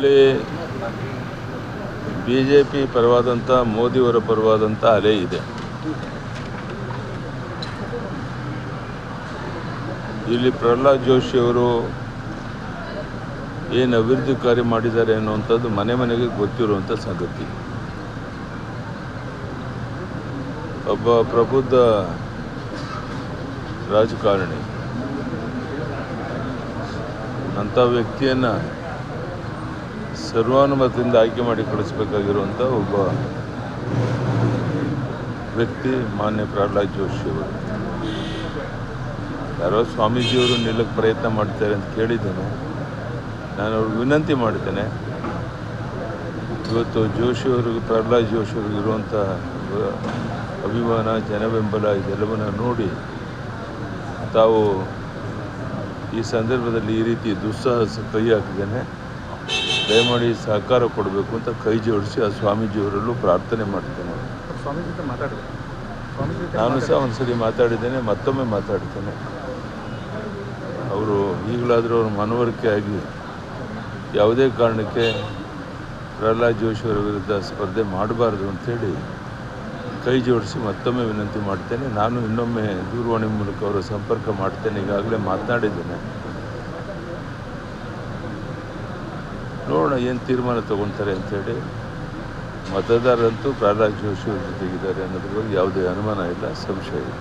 ಇಲ್ಲಿ B J P ಪರವಾದಂಥ, ಮೋದಿಯವರ ಪರವಾದಂಥ ಅಲೆ ಇದೆ. ಇಲ್ಲಿ ಪ್ರಹ್ಲಾದ್ ಜೋಶಿ ಅವರು ಏನು ಅಭಿವೃದ್ಧಿ ಕಾರ್ಯ ಮಾಡಿದ್ದಾರೆ ಅನ್ನುವಂಥದ್ದು ಮನೆ ಮನೆಗೆ ಗೊತ್ತಿರುವಂಥ ಸಂಗತಿ. ಒಬ್ಬ ಪ್ರಬುದ್ಧ ರಾಜಕಾರಣಿ. ಅಂಥ ವ್ಯಕ್ತಿಯನ್ನು ಸರ್ವಾನುಮತದಿಂದ ಆಯ್ಕೆ ಮಾಡಿ ಕಳಿಸ್ಬೇಕಾಗಿರುವಂಥ ಒಬ್ಬ ವ್ಯಕ್ತಿ ಮಾನ್ಯ ಪ್ರಹ್ಲಾದ್ ಜೋಶಿ ಅವರು. ಯಾರೋ ಸ್ವಾಮೀಜಿಯವರು ನಿಲ್ಲಕ್ಕೆ ಪ್ರಯತ್ನ ಮಾಡ್ತಾರೆ ಅಂತ ಕೇಳಿದ್ದೇನೆ. ನಾನು ಅವ್ರಿಗೆ ವಿನಂತಿ ಮಾಡ್ತೇನೆ. ಇವತ್ತು ಜೋಶಿಯವ್ರಿಗೆ ಪ್ರಹ್ಲಾದ್ ಜೋಶಿಯವ್ರಿಗೆ ಇರುವಂಥ ಅಭಿಮಾನ, ಜನಬೆಂಬಲ ಇದೆಲ್ಲವನ್ನು ನೋಡಿ ತಾವು ಈ ಸಂದರ್ಭದಲ್ಲಿ ಈ ರೀತಿ ದುಸ್ಸಾಹಸ ಕೈ ಹಾಕಿದ್ದೇನೆ. ದಯಮಾಡಿ ಸಹಕಾರ ಕೊಡಬೇಕು ಅಂತ ಕೈ ಜೋಡಿಸಿ ಆ ಸ್ವಾಮೀಜಿಯವರಲ್ಲೂ ಪ್ರಾರ್ಥನೆ ಮಾಡ್ತೇನೆ. ಸ್ವಾಮೀಜಿ ಜೊತೆ ಮಾತಾಡಿದೆ ಸ್ವಾಮಿ ಜೊತೆ ನಾನು ಸಹ ಒಂದ್ಸರಿ ಮಾತಾಡಿದ್ದೇನೆ ಮತ್ತೊಮ್ಮೆ ಮಾತಾಡ್ತೇನೆ. ಅವರು ಈಗಲಾದರೂ ಅವ್ರ ಮನವರಿಕೆ ಆಗಿ ಯಾವುದೇ ಕಾರಣಕ್ಕೆ ಪ್ರಹ್ಲಾದ್ ಜೋಶಿಯವರ ವಿರುದ್ಧ ಸ್ಪರ್ಧೆ ಮಾಡಬಾರ್ದು ಅಂಥೇಳಿ ಕೈ ಜೋಡಿಸಿ ಮತ್ತೊಮ್ಮೆ ವಿನಂತಿ ಮಾಡ್ತೇನೆ. ನಾನು ಇನ್ನೊಮ್ಮೆ ದೂರವಾಣಿ ಮೂಲಕ ಅವರ ಸಂಪರ್ಕ ಮಾಡ್ತೇನೆ. ಈಗಾಗಲೇ ಮಾತನಾಡಿದ್ದೇನೆ. ನೋಡೋಣ ಏನು ತೀರ್ಮಾನ ತೊಗೊತಾರೆ ಅಂಥೇಳಿ ಮತದಾರರಂತೂ ಪ್ರಹ್ಲಾದ್ ಜೋಶಿ ಅವ್ರ ಜೊತೆಗಿದ್ದಾರೆ ಅನ್ನೋದ್ರ ಬಗ್ಗೆ ಯಾವುದೇ ಅನುಮಾನ ಇಲ್ಲ, ಸಂಶಯ ಇಲ್ಲ.